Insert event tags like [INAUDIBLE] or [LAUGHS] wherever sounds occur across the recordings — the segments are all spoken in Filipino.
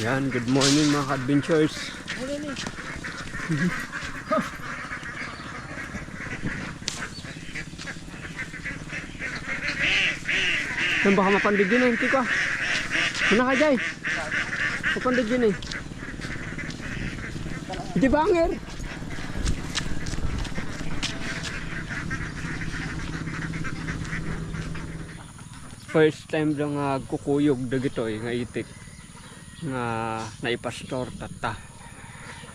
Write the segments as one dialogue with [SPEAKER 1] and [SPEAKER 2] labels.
[SPEAKER 1] Yan, good morning mga ka-adventures. Yan baka mapandig din eh, hindi ko. Muna ka Jai. Mapandig din eh. Hindi banger. First time lang nga kukuyog dagitoy nga itik nga naipastor tata.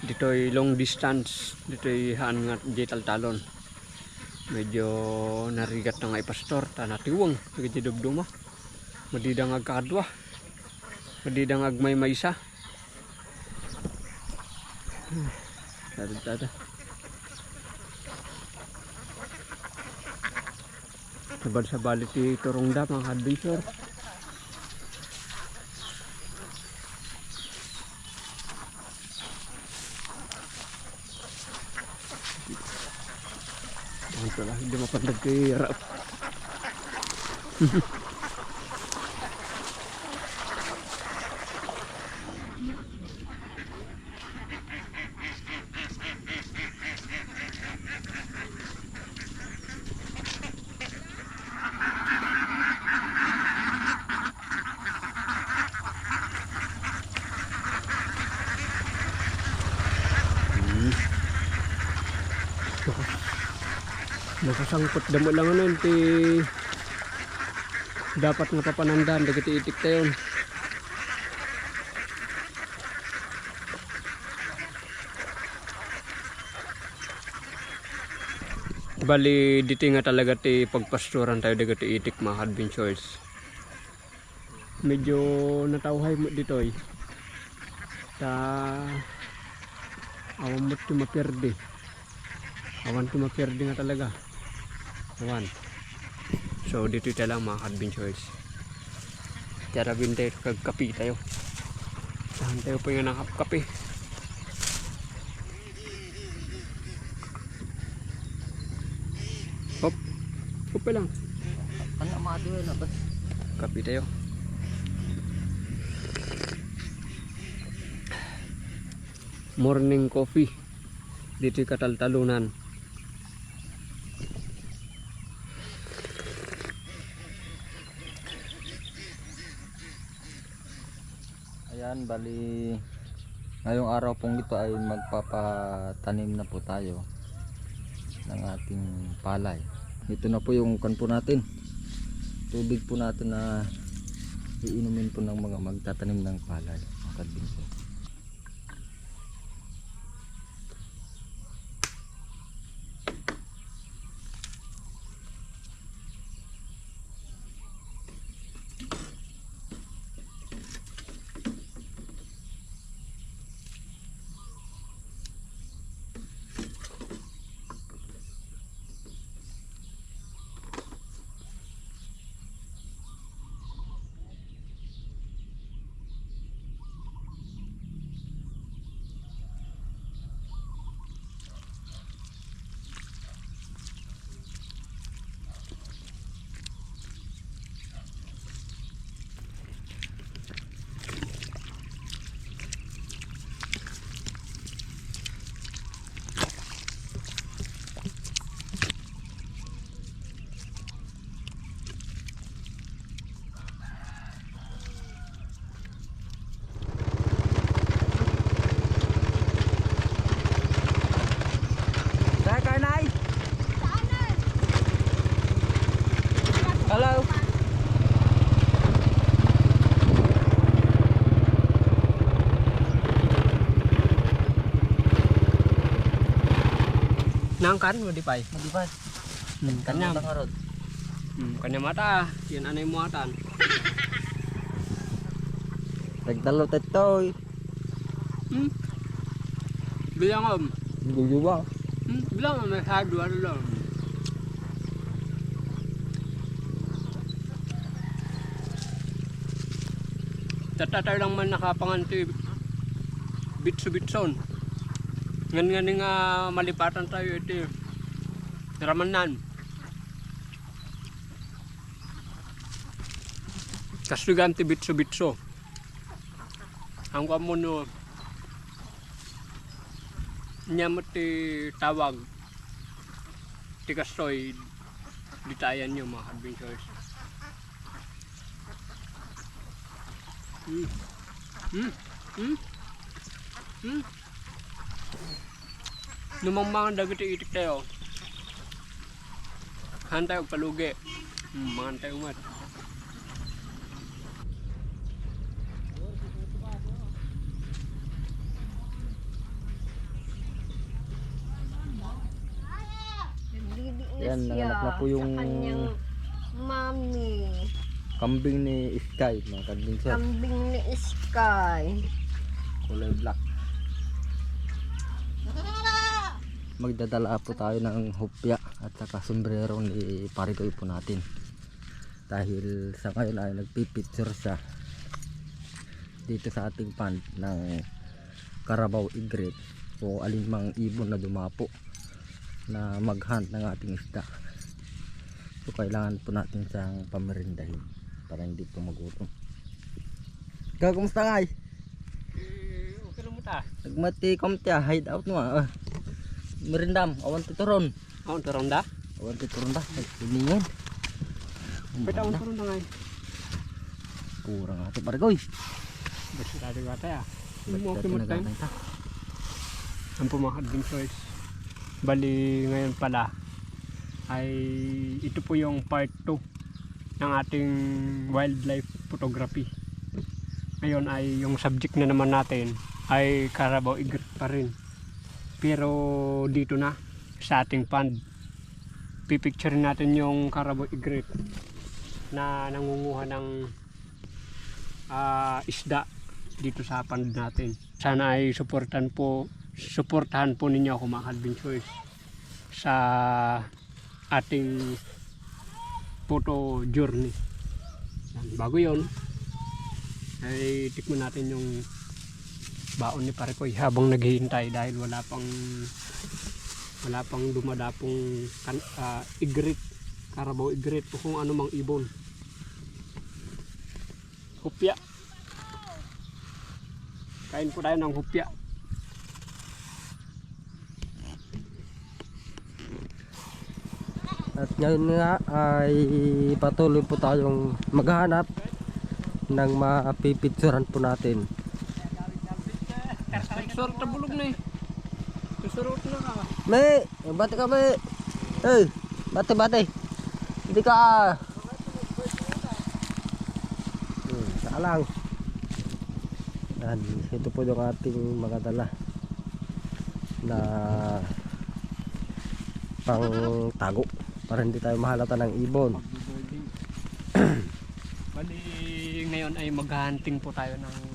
[SPEAKER 1] Ditoy long distance ditoy han nga digital talon. Medyo narigat na nga ipastor ta natiwang dagiti dubduma madidang ag kadwa madidang ag may maysa tada tada Sabad sa balik ti Turongda mga adventure Ang pala, hindi mapandag kay Rap. [LAUGHS] Nakasangkot damo lang ano ti dapat nga papanandaan dagiti itik tayon. Bali diti nga talaga ti pagpasturan tayo dagiti itik mga adventures. Medyo natawhay mo dito eh. Ta awan mo ti maperde. Awan ti maperde nga talaga. Awan. So dito tayo lang mga adventures. Tara binte kag kapi tayo. Saan tayo po yung nakapkapi. Hop. Hop pa lang.
[SPEAKER 2] Ano mga na ba?
[SPEAKER 1] Kapi tayo. Morning coffee. Dito kataltalunan.
[SPEAKER 2] Bali ngayong araw pong ito ay magpapatanim na po tayo ng ating palay. Ito na po yung kan po natin. Tubig po natin na iinumin po ng mga magtatanim ng palay. Mga kadbinso. Hello.
[SPEAKER 1] Nangkan mo di pay.
[SPEAKER 2] Magibad.
[SPEAKER 1] Hmm, kanya.
[SPEAKER 2] Karot.
[SPEAKER 1] Hmm, kanya mata. Yan anay muatan.
[SPEAKER 2] Nagdalo tetoy.
[SPEAKER 1] Hmm. Bilang om.
[SPEAKER 2] Gulo ba?
[SPEAKER 1] Hmm, bilang om sa dua lang. Tatatay lang man nakapanganti bitso-bitson. Ngan nga nga malipatan tayo ito. Ramanan. Kasugan ti bitso-bitso. Ang kamo no, niya mo ti tawag, ti kastoy, ditayan nyo mga adventures. Hmm. Hmm. Hmm. Hmm. Numang mga dagat itik tayo. Hantay og palugi. Hmm, mantay umat.
[SPEAKER 2] Yan, nanganak na po yung-
[SPEAKER 3] mami.
[SPEAKER 2] Kambing ni Sky, mga kadbinser.
[SPEAKER 3] Kambing ni Sky.
[SPEAKER 2] Kulay black. Magdadala po tayo ng hupya at saka sombrero ni Parikoy po natin. Dahil sa ngayon ay nagpipicture siya dito sa ating pond ng Carabao Igret o alinmang ibon na dumapo na maghunt ng ating isda. So kailangan po natin siyang pamerindahin para hindi po magutom. Ikaw, kumusta nga ay?
[SPEAKER 1] Eh, okay lang mo ta.
[SPEAKER 2] Nagmati komte ah, hideout mo ah. Merindam, awan tituron.
[SPEAKER 1] Aon tarong da?
[SPEAKER 2] Awan tituron ba? Ay, Lumingan.
[SPEAKER 1] Pwede aon tarong da ngay.
[SPEAKER 2] Kurang ato pargoy.
[SPEAKER 1] Basta tadi kata ya. Mo mo tayo. Ang mga adventures. Bali ngayon pala ay ito po yung part 2 ng ating wildlife photography. Ngayon ay yung subject na naman natin ay Carabao Igret pa rin. Pero dito na sa ating pond. Pipicture natin yung Carabao Igret na nangunguha ng ah, isda dito sa pond natin. Sana ay suportahan po suportahan po ninyo ako mga adventures sa ating photo journey. Bago yon ay tikman natin yung baon ni Parekoy habang naghihintay dahil wala pang wala pang dumadapong kan, ah, igrit Carabao igrit o kung ano mang ibon. Hupya. Kain po tayo ng hupya.
[SPEAKER 2] At ngayon nga ay patuloy po tayong maghanap ng mapipicturan po natin.
[SPEAKER 1] Sorot na bulog na eh. Susurot na ka.
[SPEAKER 2] Me, bate ka me. Eh, bate bate. Hindi ka. Hmm, saka lang. Yan, ito po yung ating mga dala na pang tago para hindi tayo mahalata ng ibon.
[SPEAKER 1] Bali, ngayon ay maghahunting po tayo ng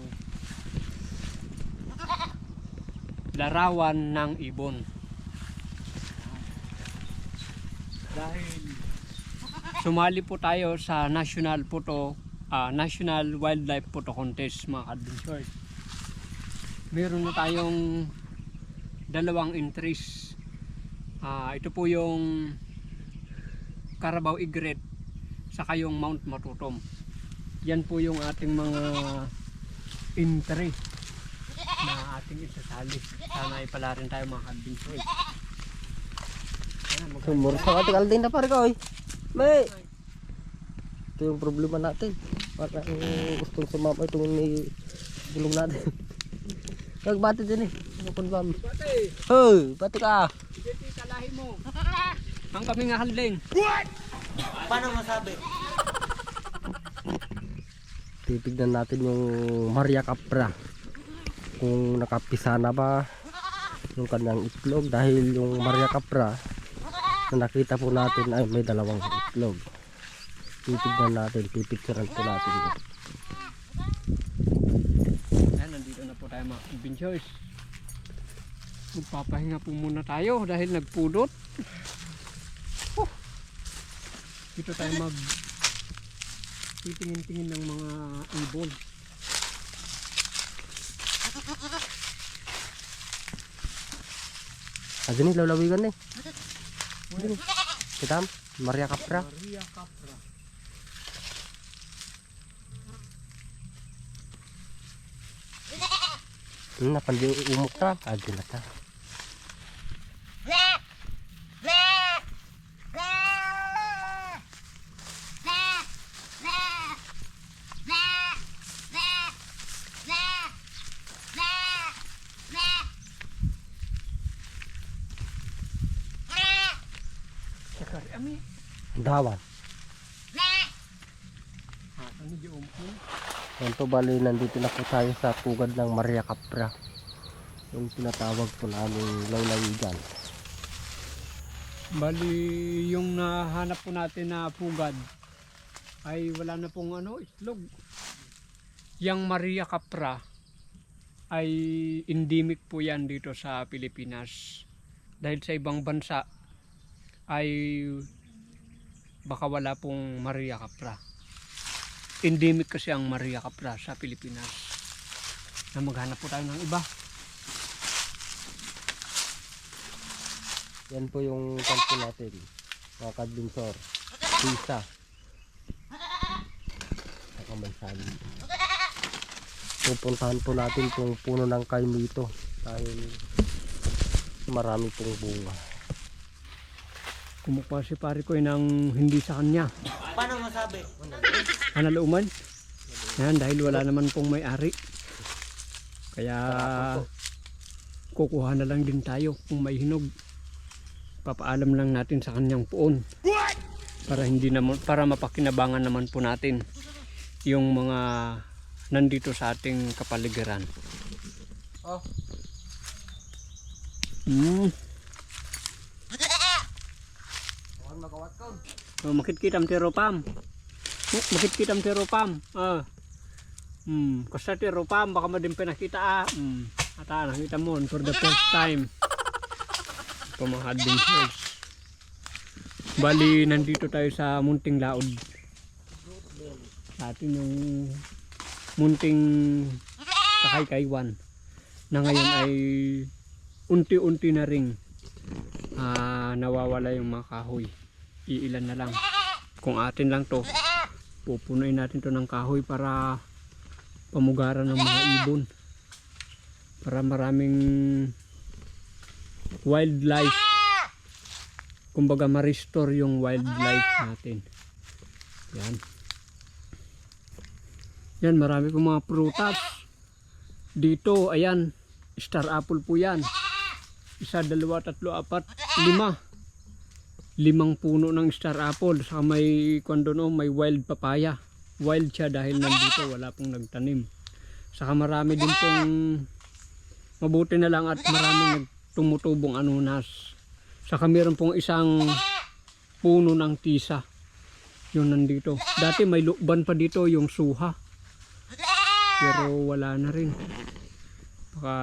[SPEAKER 1] larawan ng ibon. Dahil sumali po tayo sa National Photo ah, National Wildlife Photo Contest mga adventures. Meron na tayong dalawang entries. Ah, ito po yung Carabao Igret saka yung Mount Matutom. Yan po yung ating mga entry na ating isasali. Sana ay pala rin tayo mga adventures. Ayan, mag-
[SPEAKER 2] Sumur sa ating alding na pare ko. Ito yung problema natin. Parang gustong sumama itong ni bulong natin. [LAUGHS] Kagbati din eh. Ano kun ba?
[SPEAKER 1] Bate,
[SPEAKER 2] Hoy, bati ka.
[SPEAKER 1] hindi kalahi mo. [LAUGHS] Ang kami nga halding.
[SPEAKER 2] Titignan natin yung Maria Capra. Kung nakapisa na ba yung kanyang itlog dahil yung Maria Capra na nakita po natin ay may dalawang itlog. Titignan natin, pipicturean po natin.
[SPEAKER 1] Ayan, nandito na po tayo mga adventures. Magpapahinga po muna tayo dahil nagpudot. Huh. Dito tayo mag titingin-tingin ng mga ibon.
[SPEAKER 2] Ado ni lalawigan ni. Kita Maria Capra.
[SPEAKER 1] Maria Capra.
[SPEAKER 4] Hmm, napandi umok na. Na ta. Dawan. Yan po bali nandito na po tayo sa pugad ng Maria Capra. Yung tinatawag po namin lawlawigan.
[SPEAKER 1] Bali, yung nahanap po natin na pugad ay wala na pong ano, itlog. Yang Maria Capra ay endemic po yan dito sa Pilipinas. Dahil sa ibang bansa ay baka wala pong Maria Capra. Endemic kasi ang Maria Capra sa Pilipinas. Na maghanap po tayo ng iba.
[SPEAKER 4] Yan po yung kanto natin. Mga kadbinsor. Pisa. Saka mansali. Pupuntahan po natin itong puno ng kaimito. Dahil marami pong bunga.
[SPEAKER 1] Kumukuha si pare ko ng hindi sa kanya.
[SPEAKER 5] Paano masabi?
[SPEAKER 1] Analuman. Yan, dahil wala naman pong may-ari. Kaya kukuha na lang din tayo kung may hinog. Papaalam lang natin sa kanyang puon. Para hindi naman para mapakinabangan naman po natin yung mga nandito sa ating kapaligiran.
[SPEAKER 2] Oh.
[SPEAKER 1] Mm. Oh, makitkitam ti ropam. Oh, makitkitam ti ropam. Ah. Hmm, kasta ti ropam baka madimpe nakita ah. Hmm. Ata nakita mo for the first time. Ito mga adventures. Bali, nandito tayo sa Munting Laod. Sa atin yung Munting Kakaykaywan na ngayon ay unti-unti na ring ah, nawawala yung mga kahoy iilan na lang. Kung atin lang to pupunuin natin to ng kahoy para pamugaran ng mga ibon. Para maraming wildlife. Kumbaga ma-restore yung wildlife natin. Yan. Yan marami pong mga prutas. Dito ayan star apple po yan. Isa, dalawa, tatlo, apat, lima limang puno ng star apple. Saka may kwando no, may wild papaya. Wild siya dahil nandito wala pong nagtanim. Saka marami din pong mabuti na lang at maraming tumutubong anunas. Saka meron pong isang puno ng tisa. Yun nandito. Dati may lukban pa dito yung suha. Pero wala na rin. Baka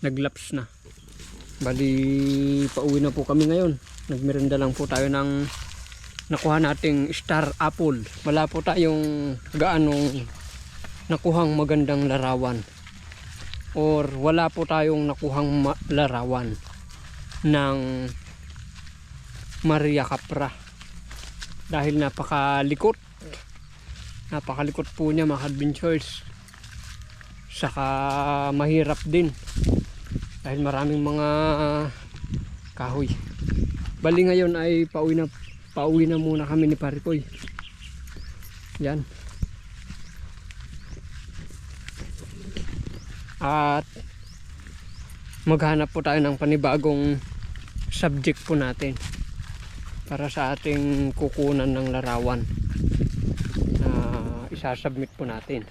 [SPEAKER 1] naglaps na Bali, pauwi na po kami ngayon. Nagmerenda lang po tayo ng nakuha nating star apple. Wala po tayong gaanong nakuhang magandang larawan. Or wala po tayong nakuhang larawan ng Maria Capra. Dahil napakalikot. Napakalikot po niya mga adventures. Saka mahirap din dahil maraming mga kahoy. Bali ngayon ay pauwi na pauwi na muna kami ni Paripoy yan. At maghanap po tayo ng panibagong subject po natin para sa ating kukunan ng larawan na isasubmit po natin